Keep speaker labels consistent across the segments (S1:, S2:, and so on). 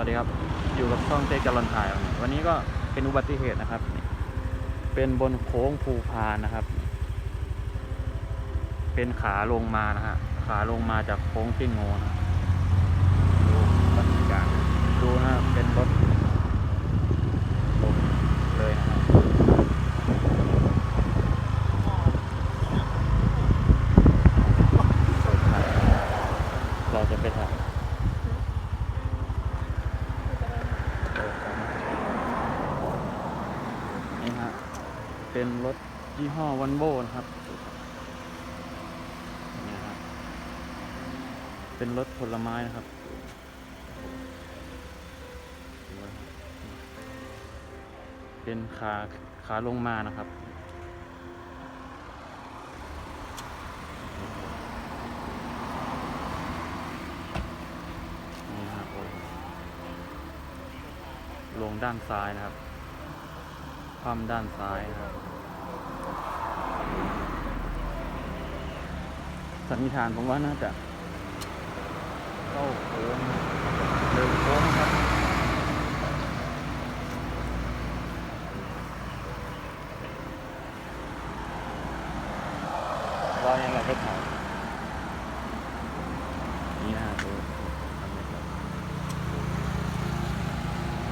S1: วัสดีครับ อยู่กับช่องเจ๊จัลอนถ่าย วันนี้ก็เป็นอุบัติเหตุนะครับ เป็นบนโค้งภูพานนะครับ เป็นขาลงมานะฮะ ขาลงมาจากโค้งปิ้งโงนะดูบรรยากาศดูนะ เป็นรถลงเลยนะครับเราจะไปถ่ายนี่ฮะ เป็นรถยี่ห้อวันโบนะครับนี่ครับ เป็นรถผลไม้นะครับ เป็นขาขาลงมานะครับลงด้านซ้ายนะครับ คว่ำด้านซ้ายนะครับ สันนิษฐานผมว่าน่าจะเข้าโค้งเดินโค้งครับรอยังไงก็ถ่ายนี่นะครับ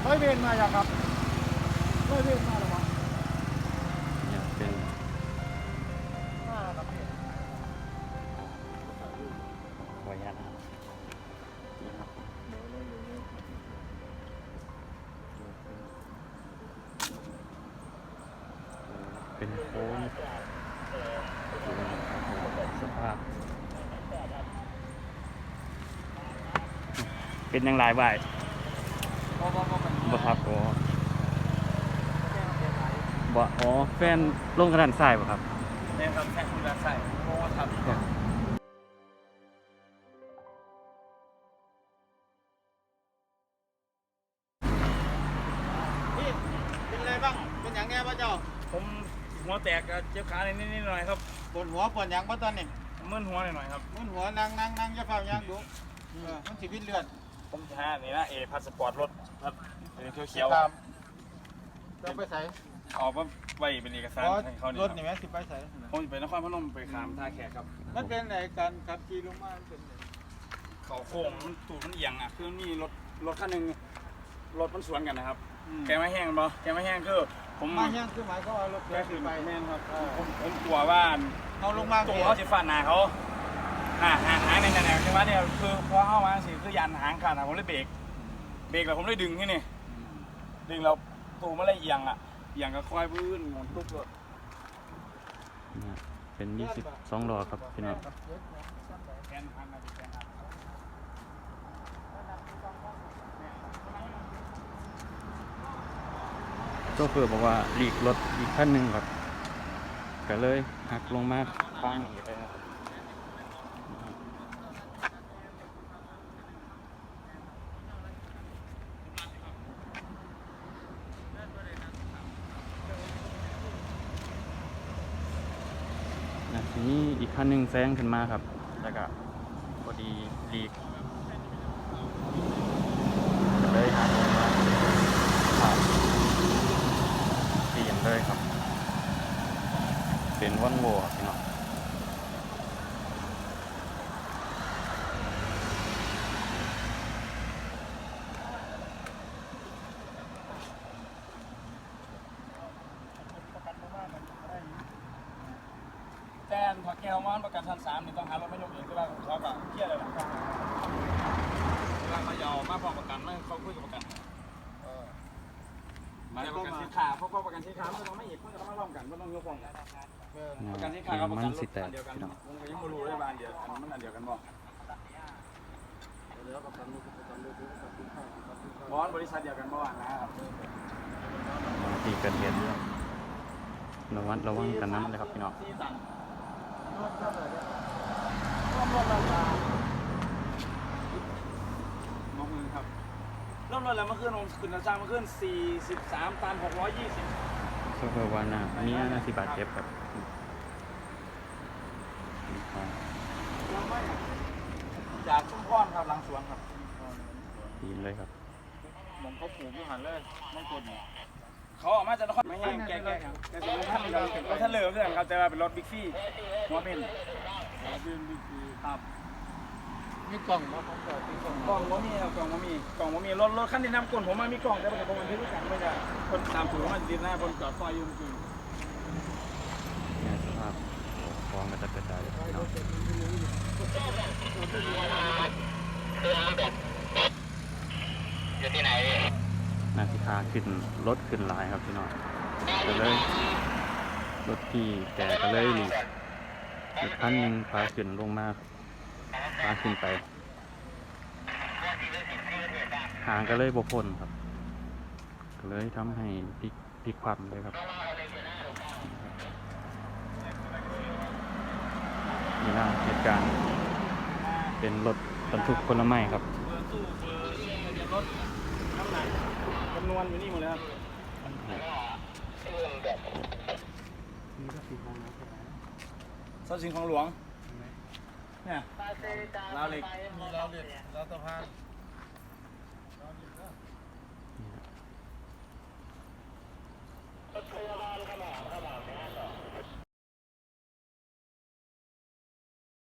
S2: ร้อยเวรมาอย่างครับร้อยเวรมาหรือเปล่า
S1: โค้งดูนะครับสภาพ เป็นยังไงบ่าย
S2: บ่บ่บ่มัน
S1: บ่ครับอ๋อบ่อ๋อแฟนลงกระดานทรายบ่ครับ
S2: เนี่ยครับแค่คุณละใส่โอ้ครับ
S3: หัวแตกกับเจ็บขานิดนิดๆหน่อยๆครับ
S2: ปวดหัวปวดหยังบ่ตอนนี้
S3: มึนหัวหน่อยๆครับ
S2: มึนหัวนั่งนั่งนั่งจะเฝ้ายังดูเออมันสิวิตเลือด
S3: ผมแท้นี่นะเอพาสปอร์ตรถครับเป็นเขียว
S2: ตามจะไปใส่
S3: ๆเอามาไว้เป็นเอกสาร
S2: อ๋อ
S3: ให้เขานี่
S2: ร
S3: ค
S2: ถ
S3: รับ
S2: นี่ไหมสิไปใส่
S3: ผมจะไปนครพนมไปขามท่าแขกครับ
S2: มันเป็นไหนการขับขี่ลงมามันเป็นไง
S3: เขาโค้งมันตูดมันเอียงอะคือมีรถรถคันหนึ่งรถมันสวนกันนะครับ
S2: อืม
S3: แกไม่แห้งบ่แกไม่แห้งคือผม
S2: มาแห้งคือหมายก็ว่ารถ
S3: แก
S2: แก
S3: คือ
S2: ไป
S3: แม่นครับ
S2: เออ
S3: ผมผมกลัวว่า
S2: เอาลงมา
S3: ตรง
S2: เสีย
S3: เขาสิฟาดหน้าเขาอ่าหางหางในแนวใช่ไหมเนี่ยคือพอเข้ามาสิคือยันหางขาดอะผมเลยเบรกเบรกแล้วผมเลยดึงที่นี่ดึงเราตูมันเลยเอียงอะเอียงก็ค่อยพื้นของตุ๊กเลย
S1: นะฮะเป็น22ล้อครับพี่น้อง
S3: แกนพันนะแกนพัน
S1: โชเฟอร์บอกว่าหลีกรถอีกขั้นหนึ่งครับก็เลยหักลงมาข้างนี้เลยครับนะทีนี้อีกขั้นหนึ่งแซงขึ้นมาครับ แล้วก็พอดีหลีกเลยหักลงมาครับ เปลี่ยนเลย ครับ เป็นวันโวครับพี่น้อง
S3: แจ้งพอแก้วมันประกันชั้นสามนี่ต้องหารถไม่ยกเองก็ได้เขาก็เครียดเลยนะครับเวลาเขายอมมาพอประกันไม่เขาคุยกับประกัน มาประกันที่ขาเพราะประกันที่ขามันต้องไม่อีกมันก็ต้องมาร่วมกันมันต้องยกฟ้องกัน
S2: เออ
S1: นะ
S3: ประกันที่
S1: เป็
S3: ขาย
S1: น
S3: กับประ
S1: มั
S3: กัน
S1: น
S3: ร
S1: สิ
S3: ถ
S1: แต
S3: อั
S1: ก
S3: นเดียวกัน
S1: พี่น้อง
S3: ผมก็ยังไม่รู้เลยว่าอันเดียวกันมันอันเดียวกันบ่บอสบริษัทเดียวกันบ่นะครับ
S1: ที่เกิดเหตุระวัดระวังกันน้ำเลยครับพี่น้อง
S3: ที่สั่ง
S2: รถเท่าไหร่เนี่ยร่วมรถราคาม
S3: องมือครับ เริ่มรถแล้วเมื่อคืนผมขึ้นราคาเมื่อคืน43ตัน620
S1: โชเฟอร์วานามีน่าสิบาดเจ็บครับอ่า
S3: ยังไม่จากชุมพรครับหลังสวนครับ
S1: ดีเลยครับ
S3: ผ
S2: หมองเขาปลูกอยู่หันเลยมังกรเนี่ย
S3: เขาออกมาจากนครไม่ใช่แกแกแกจะเป็นท่านเราท่านเลือกเพื่อนครับแต่ว่าเป็นรถบิ๊กซี่หัวเป็น
S2: ยืนดีดี
S3: ครับ
S2: มีกล่องมาของจอดที่กล่อง
S3: กล่องว่ามีครับกล่องว่ามีกล่องว่ามีรถรถคันที่นำกลผมมามีกล่องแต่ผมมันทึกกันไม่ได้คนตามถูกมันดีหน้าคนจอดซอยอยู่จริง
S1: เนี่ยสภาพคลองก็จะกระจายพี่น้อง
S4: อยู่ที่ไหนพี่
S1: นาสิคาขึ้นรถขึ้นลายครับพี่น้องก็เลยรถพี่แต่ก็เลยหลีกอีกคันหนึ่งพาขึ้นลงมาพาขึ้นไป หางก็เลยบพ้นครับ ก็เลยทำให้พลิกพลิกความเลยครับนี่นะเหตุการณ์เป็นรถบรรทุกผลไม้ครับ
S3: เบอร์ตู้เบอร์ทะเบียนรถน้ำหนักจำนวนอยู่นี่หมดเลยครับทรัพย์สินของหลวงเนี่ยลาวเหล็ก
S2: มีเราเด็ดเราตะพาน Yeah.